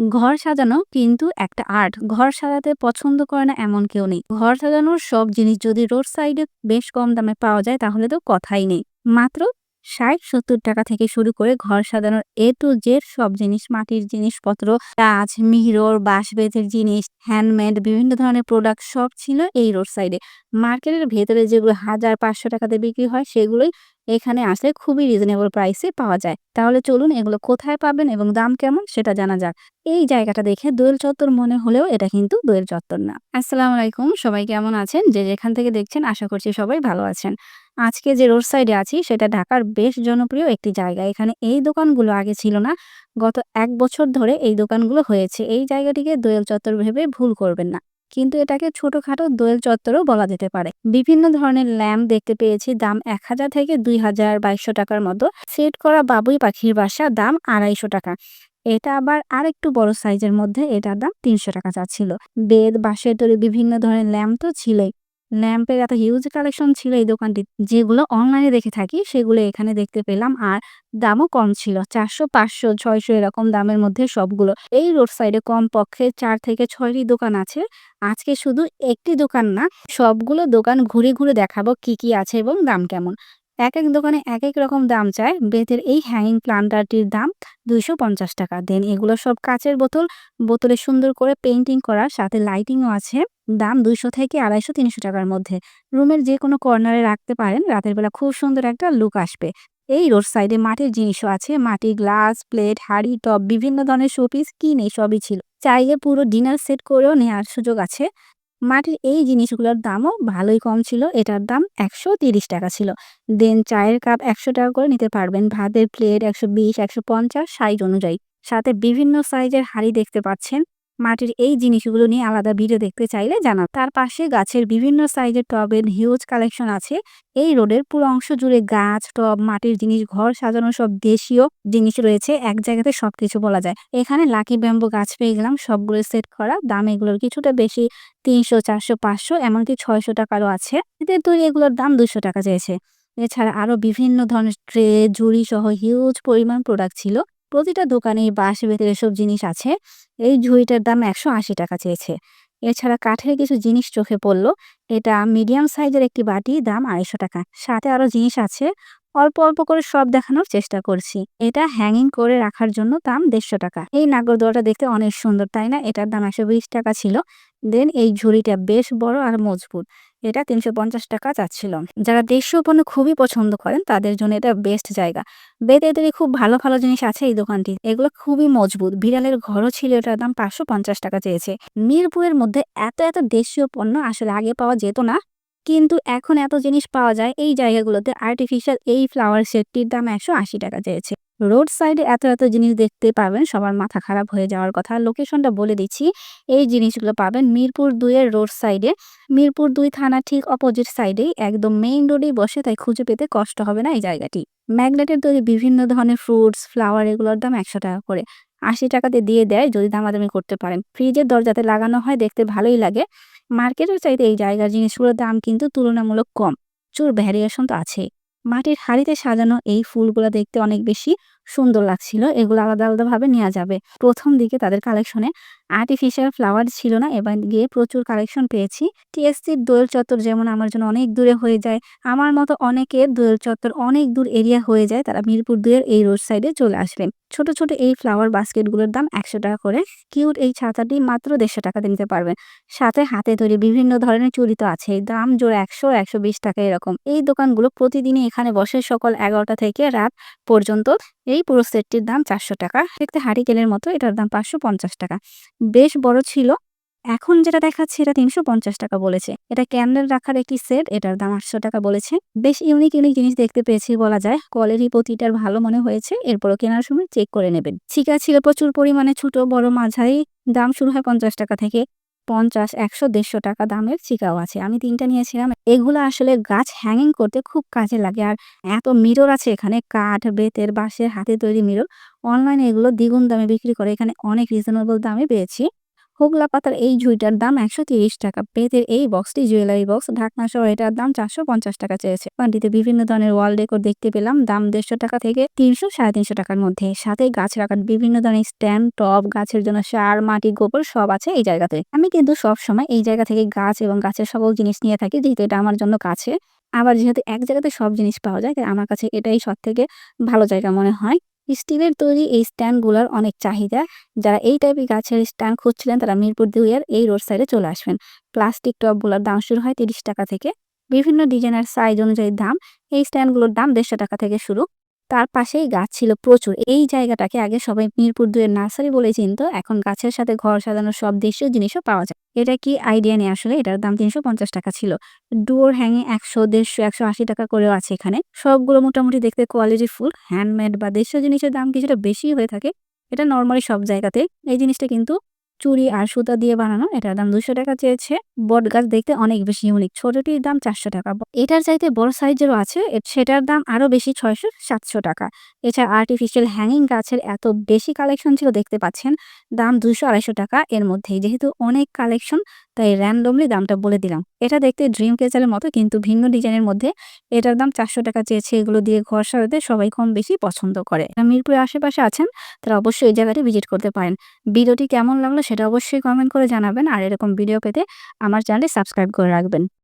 ঘর সাজানো কিন্তু একটা আর্ট। ঘর সাজাতে পছন্দ করে না এমন কেউ নেই। ঘর সাজানোর সব জিনিস যদি রোড সাইডে বেশ কম দামে পাওয়া যায় তাহলে তো কথাই নেই। মাত্র ষাট-সত্তর টাকা থেকে শুরু করে ঘর সাজানোর এ টু জেড সব জিনিস মাটির জিনিসপত্র, কাঁচ, মিরর, বাঁশ-বেতের জিনিস, হ্যান্ডমেড বিভিন্ন ধরনের প্রোডাক্ট সব ছিল এই রোড সাইডে। মার্কেটের ভেতরে যেগুলো হাজার পাঁচশো টাকাতে বিক্রি হয় সেগুলোই এখানে আসলে খুবই রিজনেবল প্রাইসে পাওয়া যায়। তাহলে চলুন এগুলো কোথায় পাবেন এবং দাম কেমন সেটা জানা যাক। এই জায়গাটা দেখে দোয়েল চত্বর মনে হলেও এটা কিন্তু দোয়েল চত্বর না। আসসালামু আলাইকুম, সবাই কেমন আছেন? যে যেখান থেকে দেখছেন, আশা করছি সবাই ভালো আছেন। আজকে যে রোড সাইডে আছি, সেটা ঢাকার বেশ জনপ্রিয় একটি জায়গা। এখানে এই দোকানগুলো আগে ছিল না। গত এক বছর ধরে এই দোকানগুলো হয়েছে। এই জায়গাটিকে দোয়েল চত্বর ভেবে ভুল করবেন না। কিন্তু এটাকে ছোটখাটো দোয়েল চত্বরও বলা যেতে পারে। বিভিন্ন ধরনের ল্যাম্প দেখতে পেয়েছি দাম এক হাজার থেকে দুই হাজার বাইশশো টাকার মতো। সেট করা বাবুই পাখির বাসা দাম আড়াইশো টাকা। এটা আবার আর একটু বড় সাইজের মধ্যে এটার দাম তিনশো টাকা চাচ্ছিল। বেদ, বাঁশের তৈরি বিভিন্ন ধরনের ল্যাম্প তো ছিলই। ল্যাম্পের এত হিউজ কালেকশন ছিল এই দোকানটি যেগুলো অনলাইনে দেখে থাকি, সেগুলো এখানে দেখতে পেলাম আর দামও কম ছিল। চারশো, পাঁচশো, ছয়শো এরকম দামের মধ্যে সবগুলো। এই রোড সাইডে কম পক্ষে চার থেকে ছয়টি দোকান আছে। আজকে শুধু একটি দোকান না, সবগুলো দোকান ঘুরে ঘুরে দেখাবো কি কি আছে এবং দাম কেমন। এক এক দোকানে এক এক রকম দাম চায়। বেতের এই হ্যাঙ্গিং প্লান্টারটির দাম দুইশো পঞ্চাশ টাকা। দেন এগুলো সব কাচের বোতল। বোতলে সুন্দর করে পেন্টিং করা, সাথে লাইটিংও আছে। দাম দুইশো থেকে আড়াইশো, তিনশো টাকার মধ্যে। রুমের যে কোনো কর্নারে রাখতে পারেন। রাতের বেলা খুব সুন্দর একটা লুক আসবে। এই রোড সাইডে মাটির জিনিসও আছে। মাটির গ্লাস প্লেট হাড়ি টপ বিভিন্ন ধরনের শোপিস কি নেই সবই ছিল। চাইলে পুরো ডিনার সেট করেও নেওয়ার সুযোগ আছে। মাটির এই জিনিসগুলোর দামও ভালোই কম ছিল। এটার দাম একশো তিরিশ টাকা ছিল। দেন চায়ের কাপ একশো টাকা করে নিতে পারবেন। ভাতের প্লেট একশো বিশ, একশো পঞ্চাশ সাইজ অনুযায়ী। সাথে বিভিন্ন সাইজের হাড়ি দেখতে পাচ্ছেন। মাটির এই জিনিসগুলো নিয়ে আলাদা ভিডিও দেখতে চাইলে জানা তার পাশে গাছের বিভিন্ন সাইজের টবের হিউজ কালেকশন আছে। এই রোডের পুরো অংশ জুড়ে গাছ, টব, মাটির জিনিস, ঘর সাজানো সব দেশীয় জিনিস রয়েছে। এক জায়গাতে সবকিছু বলা যায়। এখানে লাকি ব্যাম্বু গাছ পেয়ে গেলাম। সবগুলো সেট করা। দাম এগুলোর কিছুটা বেশি, তিনশো, চারশো, পাঁচশো, এমনকি ছয়শো টাকারও আছে। তৈরি এগুলোর দাম দুশো টাকা চেয়েছে। এছাড়া আরও বিভিন্ন ধরনের ট্রে ঝুড়ি সহ হিউজ পরিমাণ প্রোডাক্ট ছিল। প্রতিটা দোকানে বাঁশ বেতের এসব জিনিস আছে। এই ঝুড়িটার দাম একশো আশি টাকা চেয়েছে। এছাড়া কাঠের কিছু জিনিস চোখে পড়ল। এটা মিডিয়াম সাইজের একটি বাটি, দাম আড়াইশো টাকা। সাথে আরও জিনিস আছে। অল্প অল্প করে সব দেখানোর চেষ্টা করছি। এটা হ্যাঙ্গিং করে রাখার জন্য দাম দেড়শো টাকা। এই নাগরদোয়াটা দেখতে অনেক সুন্দর, তাই না? এটার দাম একশো বিশ টাকা ছিল। দেন এই ঝুড়িটা বেশ বড় আর মজবুত। এটা তিনশো পঞ্চাশ টাকা চাচ্ছিল। যারা দেশীয় পণ্য খুবই পছন্দ করেন, তাদের জন্য এটা বেস্ট জায়গা। বেতেদেরই খুব ভালো ভালো জিনিস আছে এই দোকানটি এগুলো খুবই মজবুত। বিড়ালের ঘরও ছিল এটার দাম পাঁচশো পঞ্চাশ টাকা চেয়েছে। মিরপুরের মধ্যে এত এত দেশীয় পণ্য আসলে আগে পাওয়া যেত না। কিন্তু এখন এত জিনিস পাওয়া যায় এই জায়গাগুলোতে আর্টিফিশিয়াল এই ফ্লাওয়ার সেটটির দাম একশো আশি টাকা চেয়েছে। রোড সাইডে এত এত জিনিস দেখতে পাবেন, সবার মাথা খারাপ হয়ে যাওয়ার কথা। লোকেশনটা বলে দিচ্ছি, এই জিনিসগুলো পাবেন মিরপুর দুইয়ের রোড সাইডে মিরপুর দুই থানা ঠিক অপোজিট সাইডেই, একদম মেইন রোডেই বসে, তাই খুঁজে পেতে কষ্ট হবে না এই জায়গাটি। ম্যাগনেটের তৈরি বিভিন্ন ধরনের ফ্রুটস, ফ্লাওয়ার, এগুলোর দাম একশো টাকা করে। আশি টাকাতে দিয়ে দেয়, যদি দামাদামি করতে পারেন। ফ্রিজের দরজাতে লাগানো হয়, দেখতে ভালোই লাগে। মার্কেটের চাইতে এই জায়গার জিনিসগুলোর দাম কিন্তু তুলনামূলক কম। চুর ভ্যারিয়েশন তো আছেই। মাটির হাড়িতে সাজানো এই ফুলগুলো দেখতে অনেক বেশি সুন্দর লাগছিল, এগুলো আলাদা আলাদাভাবে নেওয়া যাবে। প্রথম দিকে তাদের কালেকশনে আর্টিফিশিয়াল ফ্লাওয়ার ছিল না, এবার গিয়ে প্রচুর কালেকশন পেয়েছি। টিএসসির দোয়েল চত্বর যেমন আমার জন্য অনেক দূরে হয়ে যায়, আমার মতো অনেকের দোয়েল চত্বর অনেক দূর এরিয়া হয়ে যায়, তারা মিরপুর দুয়ের এই রোড সাইডে চলে আসবেন ছোট ছোট এই ফ্লাওয়ার বাস্কেটগুলোর দাম একশো টাকা করে কিউট এই ছাতাটি মাত্র দেড়শো টাকাতে নিতে পারবেন। সাথে হাতে তৈরি বিভিন্ন ধরনের চুরি তো আছে দাম জোর একশো একশো বিশ টাকা এরকম। এই দোকানগুলো প্রতিদিনই এখানে বসে সকাল এগারোটা থেকে রাত পর্যন্ত এই পুরো সেটটির দাম চারশো টাকা। দেখতে হারিকেলের মতো, এটার দাম পাঁচশো পঞ্চাশ টাকা। বেশ বড় ছিল। এখন যেটা দেখাচ্ছে এটা তিনশো পঞ্চাশ টাকা বলেছে। এটা ক্যান্ডেল রাখার একটি সেট এটার দাম আটশো টাকা বলেছে। বেশ ইউনিক ইউনিক জিনিস দেখতে পেয়েছি বলা যায়। কোয়ালিটি প্রতিটার ভালো মনে হয়েছে। এরপরও কেনার সময় চেক করে নেবেন। শিকা ছিল প্রচুর পরিমাণে ছোট, বড়, মাঝারি। দাম শুরু হয় পঞ্চাশ টাকা থেকে। পঞ্চাশ, একশো, দেড়শো টাকা দামের চিকাও আছে। আমি তিনটা নিয়েছিলাম। এগুলো আসলে গাছ হ্যাঙ্গিং করতে খুব কাজে লাগে। আর এত মিরর আছে এখানে, কাঠ, বেতের, বাঁশের হাতে তৈরি মিরর অনলাইনে এগুলো দ্বিগুণ দামে বিক্রি করে। এখানে অনেক রিজনেবল দামে পেয়েছি। হোগলা পাতার এই ঝুড়িটার দাম একশো তিরিশ টাকা। বেতের এই বক্সটি জুয়েলারি বক্স ঢাকনা সহ এটার দাম চারশো পঞ্চাশ টাকা চেয়েছে। দোকানটিতে বিভিন্ন ধরনের ওয়াল ডেকোর দেখতে পেলাম, দাম দেড়শো টাকা থেকে তিনশো সাড়ে তিনশো টাকার মধ্যে। সাথে গাছ রাখার বিভিন্ন ধরনের স্ট্যান্ড টপ গাছের জন্য সার, মাটি, গোবর সব আছে এই জায়গাতে। আমি কিন্তু সব সময় এই জায়গা থেকে গাছ এবং গাছের সকল জিনিস নিয়ে থাকি, যেহেতু এটা আমার জন্য কাছে। আবার যেহেতু এক জায়গাতে সব জিনিস পাওয়া যায়, তাই আমার কাছে এটাই সব থেকে ভালো জায়গা মনে হয়। স্টিলের তৈরি এই স্ট্যান্ডগুলোর অনেক চাহিদা। যারা এই টাইপের গাছের স্ট্যান্ড খুঁজছিলেন, তারা মিরপুর দুইয়ের এই রোড সাইডে চলে আসবেন। প্লাস্টিক টপগুলোর দাম শুরু হয় তিরিশ টাকা থেকে। বিভিন্ন ডিজাইনের সাইজ অনুযায়ী দাম। এই স্ট্যান্ডগুলোর দাম দেড়শো টাকা থেকে শুরু। তার পাশেই গাছ ছিল প্রচুর। এই জায়গাটাকে আগে সবাই মিরপুর দুয়ের নার্সারি বলে চিনত, এখন গাছের সাথে ঘর সাজানোর সব দেশীয় জিনিসও পাওয়া যায়। এটা কি আইডিয়া নিয়ে আসলে, এটার দাম তিনশো পঞ্চাশ টাকা ছিল। ডুয়োর হ্যাঙ্গে একশো, দেড়শো, একশো আশি টাকা করেও আছে এখানে। সবগুলো মোটামুটি দেখতে কোয়ালিটি ফুল, হ্যান্ডমেড বা দেশীয় জিনিসের দাম কিছুটা বেশি হয়ে থাকে। এটা নর্মালি সব জায়গাতে। এই জিনিসটা কিন্তু চুড়ি আর সুতা দিয়ে বানানো, এটার দাম দুশো টাকা চেয়েছে। বট গাছ দেখতে অনেক বেশি ইউনিক ছোটটির দাম চারশো টাকা। এটার চাইতে বড় সাইজেরও আছে সেটার দাম আরও বেশি, ছয়শো সাতশো টাকা। এছাড়া আর্টিফিশিয়াল হ্যাঙ্গিং গাছের এত বেশি কালেকশন ছিল, দেখতে পাচ্ছেন, দাম দুশো আড়াইশো টাকা। এর মধ্যেই যেহেতু অনেক কালেকশন তাই র্যান্ডমলি দামটা বলে দিলাম। এটা দেখতে ড্রিম কেচারের মতো, কিন্তু ভিন্ন ডিজাইনের মধ্যে এটার দাম চারশো টাকা চেয়েছে। এগুলো দিয়ে ঘর সাজাতে সবাই কম বেশি পছন্দ করে। যারা মিরপুরের আশেপাশে আছেন, তারা অবশ্যই এই জায়গাটি ভিজিট করতে পারেন। ভিডিওটি কেমন লাগল সেটা অবশ্যই কমেন্ট করে জানাবেন। আর এরকম ভিডিও পেতে আমার চ্যানেলে সাবস্ক্রাইব করে রাখবেন।